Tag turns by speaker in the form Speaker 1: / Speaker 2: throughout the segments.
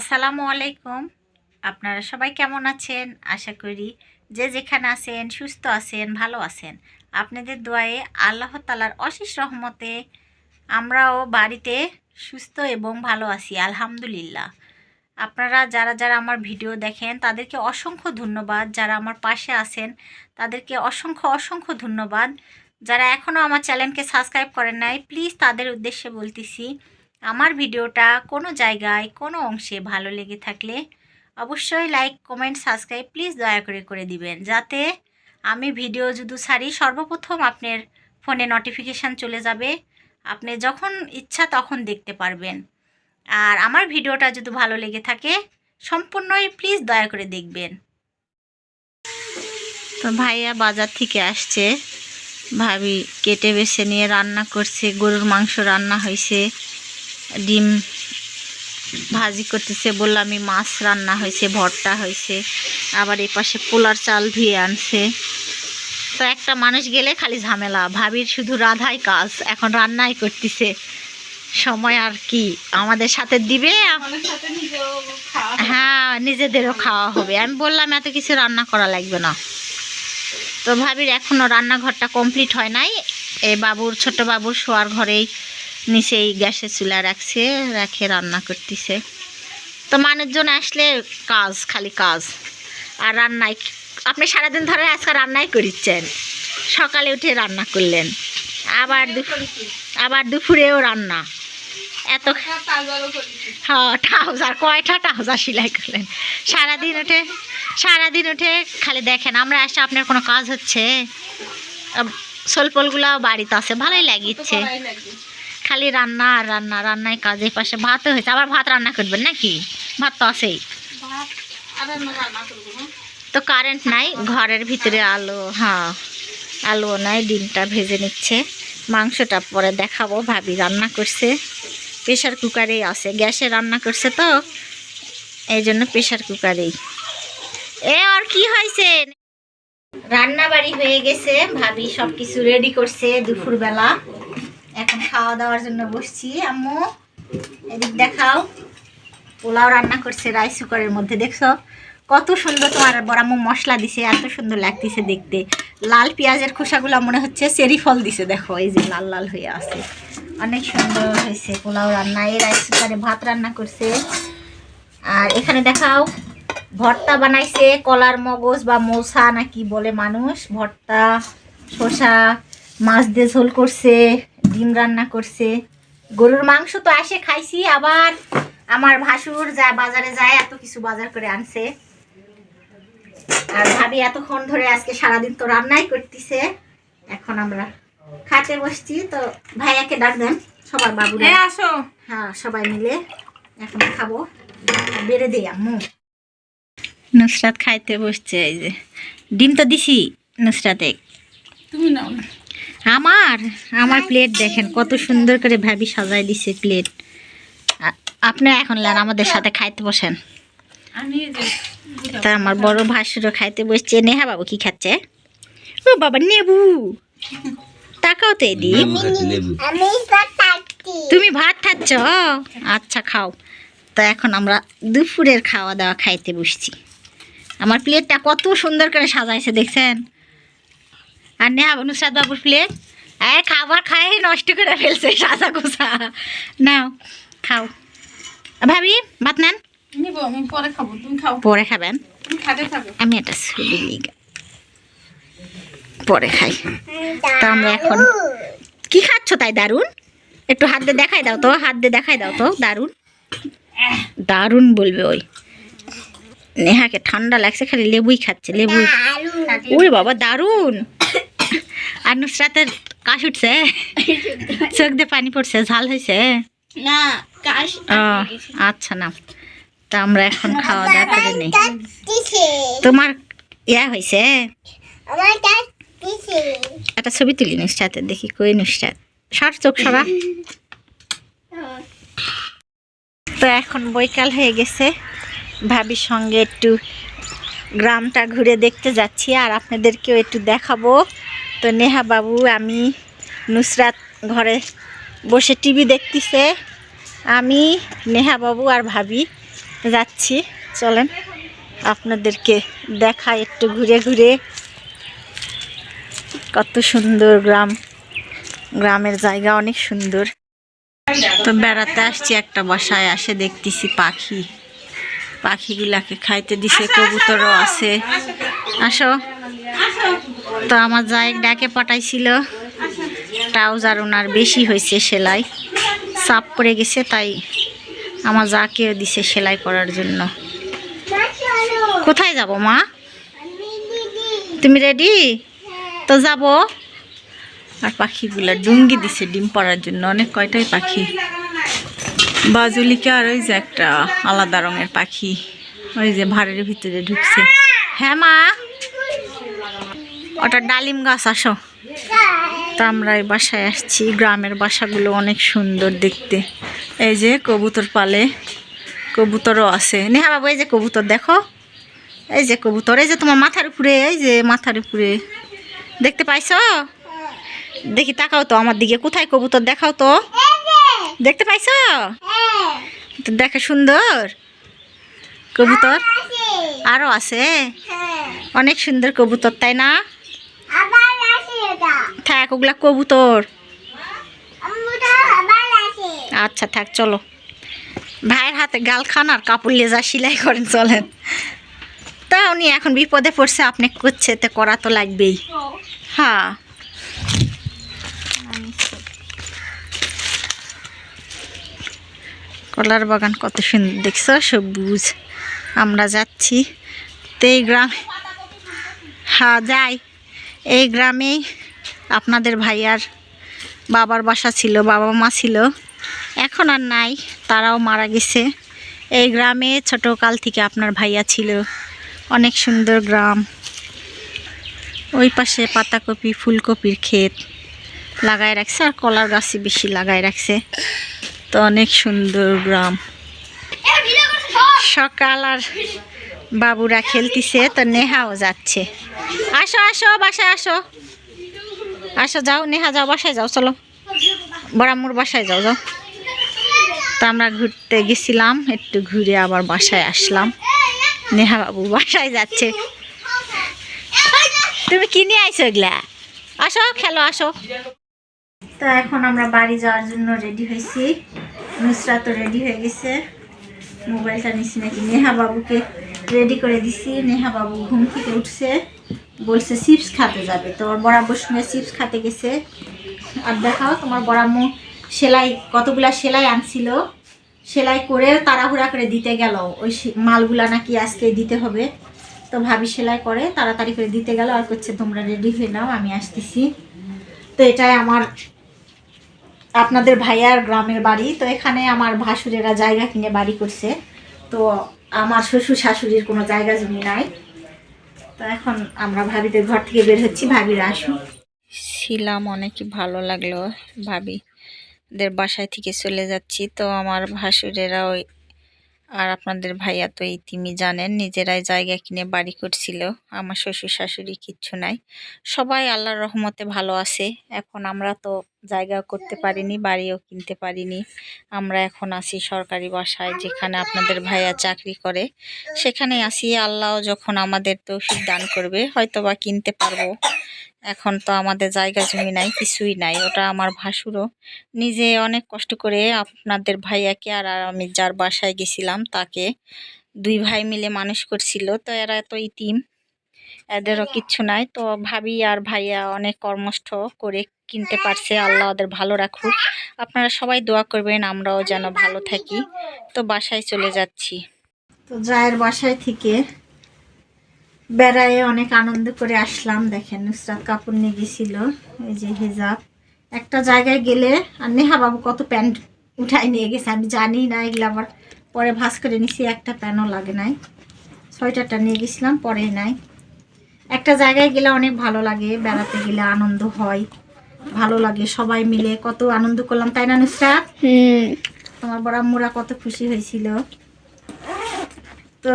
Speaker 1: আসসালামু আলাইকুম। আপনারা সবাই কেমন আছেন? আশা করি যে যেখানে আছেন, সুস্থ আছেন, ভালো আছেন। আপনাদের দোয়ায়ে আল্লাহ তালার অশেষ রহমতে আমরাও বাড়িতে সুস্থ এবং ভালো আছি, আলহামদুলিল্লাহ। আপনারা যারা যারা আমার ভিডিও দেখেন, তাদেরকে অসংখ্য ধন্যবাদ। যারা আমার পাশে আছেন, তাদেরকে অসংখ্য অসংখ্য ধন্যবাদ। যারা এখনও আমার চ্যানেলকে সাবস্ক্রাইব করেন নাই, প্লিজ তাদের উদ্দেশ্যে বলতেছি আমার ভিডিওটা কোনো জায়গায়, কোনো অংশে ভালো লেগে থাকলে অবশ্যই লাইক কমেন্ট সাবস্ক্রাইব প্লিজ দয়া করে করে দিবেন। যাতে আমি ভিডিও যদি ছাড়ি, সর্বপ্রথম আপনার ফোনে নোটিফিকেশান চলে যাবে। আপনি যখন ইচ্ছা তখন দেখতে পারবেন। আর আমার ভিডিওটা যদি ভালো লেগে থাকে, সম্পূর্ণই প্লিজ দয়া করে দেখবেন। তো ভাইয়া বাজার থেকে আসছে। ভাবি কেটে বেছে নিয়ে রান্না করছে, গরুর মাংস রান্না হয়েছে ডিম ভাজি করতেছে বললাম আমি মাছ রান্না হয়েছে ভর্তা হয়েছে আবার এই পাশে পোলার চাল ধুয়ে আনছে। তো একটা মানুষ গেলে খালি ঝামেলা ভাবির শুধু রাধাই কাজ এখন রান্নাই করতেছে। সময় আর কি আমাদের সাথে দিবে? হ্যাঁ নিজেদেরও খাওয়া হবে। আমি বললাম এত কিছু রান্না করা লাগবে না। তো ভাবির এখনও রান্নাঘরটা কমপ্লিট হয় নাই। এই বাবুর ছোট বাবুর শোয়ার ঘরেই নিচেই গ্যাসের চুলা রাখছে রেখে রান্না করতেছে। তো মানুষজন আসলে কাজ খালি কাজ। আর রান্নায় আপনি সারাদিন ধরে আজকে রান্নাই করিচ্ছেন। সকালে উঠে রান্না করলেন। আবার দুপুর আবার দুপুরেও রান্না। এত হ্যাঁ ট্রাউজার কয়টা ট্রাউজার সেলাই করলেন? সারাদিন উঠে সারাদিন উঠে খালি দেখেন আমরা আসে আপনার কোনো কাজ হচ্ছে? সোলপোলগুলো বাড়িতে আছে ভালোই লাগিচ্ছে। খালি রান্না আর রান্না রান্নায় কাজের পাশে ভাতও হয়েছে। আবার ভাত রান্না করবেন নাকি? ভাত তো আছেই। তো কারেন্ট নাই ঘরের ভিতরে আলো হ্যাঁ আলো নাই ডিমটা ভেজে নিচ্ছে। মাংসটা পরে দেখাবো ভাবি রান্না করছে। প্রেশার কুকারেই আছে গ্যাসে রান্না করছে তো এই জন্য প্রেশার কুকারেই এ আর কি হয়েছে? রান্না বাড়ি হয়ে গেছে ভাবি সব কিছু রেডি করছে দুপুরবেলা। এখন খাওয়া দাওয়ার জন্য বসছি, আম্মু। এদিক দেখাও। পোলাও রান্না করছে রাইস কুকারের মধ্যে, দেখছ? কত সুন্দর তোমার বড়াম্মু মশলা দিছে, এত সুন্দর লাগতেছে দেখতে। লাল পেঁয়াজের খোসাগুলো মনে হচ্ছে চেরি ফল দিছে, দেখো, এই যে লাল লাল হয়ে আছে। অনেক সুন্দর হয়েছে পোলাও রান্না, এই রাইস কুকারে ভাত রান্না করছে। আর এখানে দেখাও, ভর্তা বানাইছে, কলার মগজ বা মৌসা নাকি বলে মানুষ, ভর্তা, শসা, মাছ দিয়ে ঝোল করছে। ডিম রান্না করছে। গরুর মাংস তো আসে খাইছি আবার আমার ভাসুর যা বাজারে যায় এত কিছু বাজার করে আনছে। আর ভাবি এতক্ষণ ধরে আজকে সারাদিন তো রান্নাই করতেছে। এখন আমরা খাতে বসছি। তো ভাইয়াকে ডাক দেন সবার বাবুরা।
Speaker 2: আসো।
Speaker 1: হ্যাঁ সবাই মিলে এখন খাব। বেড়ে দিই আম্মু। নুসরাত খাইতে বসছে এই যে। ডিম তো দিছি নুসরাতে।
Speaker 2: তুমি নাও না।
Speaker 1: আমার আমার প্লেট দেখেন কত সুন্দর করে ভাবি সাজাই দিছে প্লেট আপনি এখন লেন আমাদের সাথে খাইতে বসেন। তা আমার বড় ভাসুরও খাইতে বসছে। নেহা বাবু কি খাচ্ছে? ও বাবা নেবু। তাকাও তো এদিক। তুমি ভাত খাচ্ছ? আচ্ছা খাও। তো এখন আমরা দুপুরের খাওয়া দাওয়া খাইতে বসছি। আমার প্লেটটা কত সুন্দর করে সাজাইছে দেখছেন? আর নেহা অনুসাদ বাবুর প্লেট এই খাবার খাই নষ্ট করে ফেলছে সাজা গোসা নাও খাও। ভাবি ভাত নেন?
Speaker 2: পরে খাব তুমি খাও।
Speaker 1: পরে খাবেন? আমি ছবি পরে খাই। তো আমরা এখন কি খাচ্ছ তাই দারুণ একটু হাত দিয়ে দেখাই দাও তো হাত দিয়ে দেখাই দাও তো দারুণ দারুণ বলবে ওই। নেহাকে ঠান্ডা লাগছে খালি লেবুই খাচ্ছে লেবুই। ওরে বাবা দারুণ আর নুসরাতের কাশ উঠছে চোখ দিয়ে পানি পড়ছে ঝাল হয়েছে
Speaker 2: না কাশ
Speaker 1: আচ্ছা না। তা আমরা এখন খাওয়া দাওয়া করে নেই। তোমার ইয়া হয়েছে? একটা ছবি তুলি নুসরাতের দেখি কই নুসরাত। সর চোখ সরা। তো এখন বৈকাল হয়ে গেছে। ভাবির সঙ্গে একটু গ্রামটা ঘুরে দেখতে যাচ্ছি আর আপনাদেরকেও একটু দেখাবো। তো নেহা বাবু, আমি নুসরাত ঘরে বসে টিভি দেখতেছে। আমি, নেহা বাবু আর ভাবি যাচ্ছি। চলেন, আপনাদেরকে দেখাই একটু ঘুরে ঘুরে। কত সুন্দর গ্রাম। গ্রামের জায়গা অনেক সুন্দর। তো বেড়াতে আসছি একটা বাসায়, আসে দেখতেছি পাখি। পাখিগুলাকে খাইতে দিছে, কবুতরও আছে। আসো। তো আমার যাই ডাকে পাঠাইছিল। ট্রাউজার ওনার বেশি হয়েছে সেলাই। চাপ পড়ে গেছে, তাই আমার যাকেও দিছে সেলাই করার জন্য। কোথায় যাব, মা? তুমি রেডি? তো যাব। আর পাখিগুলা ডুঙ্গি দিছে ডিম পাড়ার জন্য, অনেক কয়টাই পাখি। বাজুলিকে আর ওই যে একটা আলাদা রঙের পাখি, ওই যে ভাড়ের ভিতরে ঢুকছে। হ্যাঁ মা? ওটা ডালিম গাছ, আসো। তো আমরা এই বাসায় আসছি। গ্রামের বাসাগুলো অনেক সুন্দর দেখতে। এই যে কবুতর পালে, কবুতরও আছে। নেহা বাবু, এই যে কবুতর দেখো। এই যে কবুতর, এই যে তোমার মাথার উপরে, এই যে মাথার উপরে। দেখতে পাইছো? দেখি তাকাও তো আমার দিকে। কোথায় কবুতর? দেখাও তো। দেখতে পাইছো? তো দেখে সুন্দর। কবুতর আরও আছে। অনেক সুন্দর কবুতর, তাই না? থাক ওগুলা কবুতর। আচ্ছা থাক চলো। ভাইয়ের হাতে গাল খান আর কাপড় লেজা সেলাই করেন চলেন। তা উনি এখন বিপদে পড়ছে আপনি করছে তো করা তো লাগবেই। হ্যাঁ। কলার বাগান কত সুন্দর দেখছ? সবুজ। আমরা যাচ্ছি। তো এই গ্রাম হ্যাঁ যাই। এই গ্রামেই আপনাদের ভাইয়ার বাবার বাসা ছিল, বাবা মা ছিল। এখন আর নাই, তারাও মারা গেছে। এই গ্রামে ছোটোকাল থেকে আপনার ভাইয়া ছিল। অনেক সুন্দর গ্রাম। ওই পাশে পাতাকপি, ফুলকপির ক্ষেত লাগাই রাখছে, আর কলার গাছই বেশি লাগাই রাখছে। তো অনেক সুন্দর গ্রাম। সকাল আর বাবুরা খেলতিছে, তো নেহাও যাচ্ছে। আসো আসো, বাসায় আসো। আসো, যাও, নেহা, যাও, বাসায় যাও, চলো। বড়ামুর বাসায় যাও যাও। তো আমরা ঘুরতে গেছিলাম, একটু ঘুরে আবার বাসায় আসলাম। নেহা বাবু বাসায় যাচ্ছে। তুমি কি নিয়ে আইছো এগুলা? আসো, খেলো, আসো। তো এখন আমরা বাড়ি যাওয়ার জন্য রেডি হয়েছি। নুসরা তো রেডি হয়ে গেছে। মোবাইলটা নিছি নাকি? নেহা বাবুকে রেডি করে দিছি। নেহা বাবু ঘুম থেকে উঠছে, বলছে চিপস খাতে যাবে। তো বরাবর সঙ্গে চিপস খেতে গেছে। আর দেখাও, তোমার বরাম্মু সেলাই, কতগুলা সেলাই আনছিল। সেলাই করে তাড়াহুড়া করে দিতে গেল। ওই মালগুলা নাকি আজকে দিতে হবে। তো ভাবি সেলাই করে, তাড়াতাড়ি করে দিতে গেল। আর করছে তোমরা রেডি হয়ে নাও, আমি আসতেছি। তো এটাই আমার আপনাদের ভাইয়ার গ্রামের বাড়ি, তো এখানে আমার ভাসুরেরা জায়গা কিনে বাড়ি করছে। তো আমার শ্বশুর শাশুড়ির কোনো জায়গা জমি নাই। তো এখন আমরা ভাবিদের ঘর থেকে বের হচ্ছি, ভাবিরা আসুন। ছিলাম, অনেকই ভালো লাগল ভাবিদের বাসায় থেকে চলে যাচ্ছি। তো আমার ভাসুরেরা ওই আর আপনাদের ভাইয়া তো এই তিমি জানেন, নিজেরাই জায়গা কিনে বাড়ি করছিল। আমার শ্বশুর শাশুড়ি কিচ্ছু নাই। সবাই আল্লাহর রহমতে ভালো আছে। এখন আমরা তো জায়গা করতে পারিনি, বাড়িও কিনতে পারিনি। আমরা এখন আছি সরকারি বাসায়, যেখানে আপনাদের ভাইয়া চাকরি করে। সেখানে আসি আল্লাহ যখন আমাদের তৌফিক দান করবে হয়তো বা কিনতে পারব। এখন তো আমাদের জায়গা জমি নাই, কিছুই নাই, ওটা আমার ভাসুরও। নিজে অনেক কষ্ট করে আপনাদের ভাইয়াকে আর আর আমি যার বাসায় গেছিলাম, তাকে দুই ভাই মিলে মানুষ করছিল, তো এরা এত ইতিম, এদেরও কিচ্ছু নাই। তো ভাবি আর ভাইয়া অনেক কর্মষ্ঠ করে কিনতে পারছে, আল্লাহ ওদের ভালো রাখুক। আপনারা সবাই দোয়া করবেন, আমরাও যেন ভালো থাকি। তো বাসায় চলে যাচ্ছি। তো জায়ের বাসায় থেকে বেড়ায় অনেক আনন্দ করে আসলাম। দেখেন নুসরাত কাপড় নিয়ে গেছিল, এই যে হেজাব। একটা জায়গায় গেলে, আর নেহা বাবু কত প্যান্ট উঠাই নিয়ে গেছে, আমি জানি না, এগুলো আবার পরে ভাস করে নিছি, একটা প্যানও লাগে নাই। সোয়েটারটা নিয়ে গেছিলাম পরে নাই। একটা জায়গায় গেলে অনেক ভালো লাগে, বেড়াতে গেলে আনন্দ হয়। ভালো লাগে সবাই মিলে কত আনন্দ করলাম তাই না নুসরাত? তোমার বড় আম্মুরা কত খুশি হয়েছিল। তো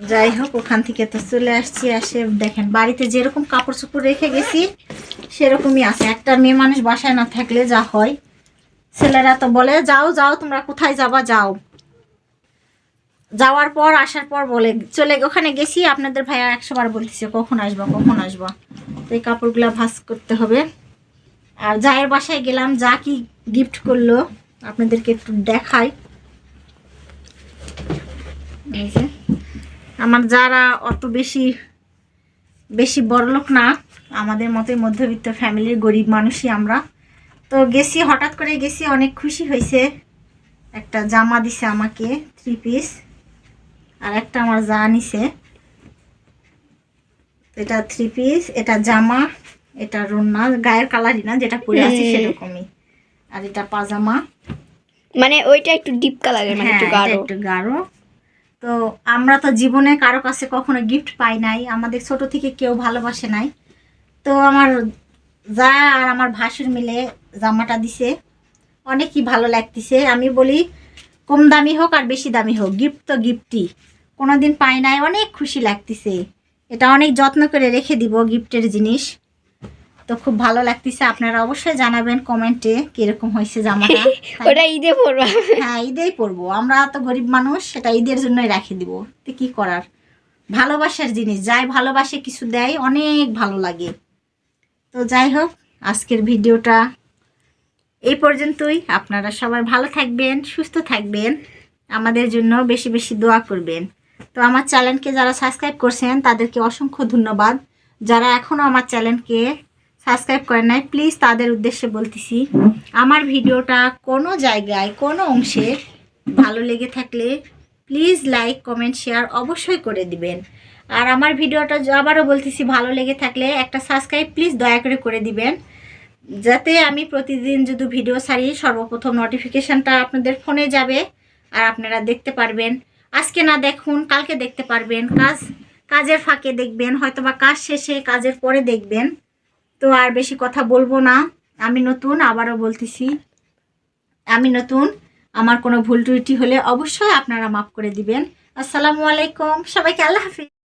Speaker 1: যাই হোক ওখান থেকে তো চলে আসছি আসে দেখেন বাড়িতে যেরকম কাপড় চোপড় রেখে গেছি সেরকমই আছে। একটা মেয়ে মানুষ বাসায় না থাকলে যা হয়। ছেলেরা তো বলে যাও যাও তোমরা কোথায় যাবা যাও। যাওয়ার পর আসার পর বলে চলে ওখানে গেছি। আপনাদের ভাইয়া একশো বার বলতেছে কখন আসবা কখন আসবা? তো এই কাপড়গুলো ভাস করতে হবে। আর জায়ের বাসায় গেলাম, যা কি গিফট করল, আপনাদেরকে একটু দেখাই। আমার যারা অত বেশি বেশি বড়লোক না, আমাদের মতোই মধ্যবিত্ত ফ্যামিলির গরিব মানুষই আমরা। তো গেছি, হঠাৎ করে গেছি, অনেক খুশি হয়েছে। একটা জামা দিছে আমাকে থ্রি পিস আর একটা আমার যা নিছে এটা থ্রি পিস এটা জামা। এটা রুন্না গায়ের কালারই না যেটা পরে আছি সেরকমই। আর এটা পাজামা।
Speaker 3: মানে ওইটা একটু ডিপ কালারের মানে
Speaker 1: হ্যাঁ
Speaker 3: একটু গাঢ়।
Speaker 1: একটু গাঢ়। তো আমরা তো জীবনে কারও কাছে কখনো গিফট পাই নাই আমাদের ছোট থেকে কেউ ভালোবাসে নাই। তো আমার যা আর আমার ভাসুর মিলে জামাটা দিছে অনেকই ভালো লাগতেছে। আমি বলি কম দামি হোক আর বেশি দামি হোক গিফট তো গিফটই কোনোদিন পাই নাই অনেক খুশি লাগতেছে। এটা অনেক যত্ন করে রেখে দিব গিফটের জিনিস। তো খুব ভালো লাগতেছে। আপনারা অবশ্যই জানাবেন কমেন্টে কীরকম হয়েছে জামাটা।
Speaker 3: ওটা ঈদে পরবা।
Speaker 1: হ্যাঁ ঈদেই পরবো। আমরা তো গরিব মানুষ সেটা ঈদের জন্যই রাখি দিব। তো কি করার? ভালোবাসার জিনিস যাই ভালোবাসে কিছু দেয় অনেক ভালো লাগে। তো যাই হোক আজকের ভিডিওটা এই পর্যন্তই। আপনারা সবাই ভালো থাকবেন সুস্থ থাকবেন আমাদের জন্য বেশি বেশি দোয়া করবেন। তো আমার চ্যানেলকে যারা সাবস্ক্রাইব করছেন তাদেরকে অসংখ্য ধন্যবাদ। যারা এখনও আমার চ্যানেলকে সাবস্ক্রাইব করেন নাই প্লিজ তাদের উদ্দেশ্যে বলতেছি, আমার ভিডিওটা কোনো জায়গায়, কোনো অংশে ভালো লেগে থাকলে প্লিজ লাইক কমেন্ট শেয়ার অবশ্যই করে দিবেন। আর আমার ভিডিওটা আবারও বলতেছি, ভালো লেগে থাকলে একটা সাবস্ক্রাইব প্লিজ দয়া করে করে দিবেন। যাতে আমি প্রতিদিন যদি ভিডিও ছাড়ি, সর্বপ্রথম নোটিফিকেশানটা আপনাদের ফোনে যাবে আর আপনারা দেখতে পারবেন। আজকে না দেখুন, কালকে দেখতে পারবেন। কাজ, কাজের ফাঁকে দেখবেন হয়তো বা কাজ শেষে, কাজের পরে দেখবেন। তো আর বেশি কথা বলব না। আমি নতুন, আবারও বলতেছি। আমি নতুন, আমার কোনো ভুল ত্রুটি হলে অবশ্যই আপনারা মাফ করে দিবেন। আসসালামু আলাইকুম, সবাইকে আল্লাহ হাফিজ।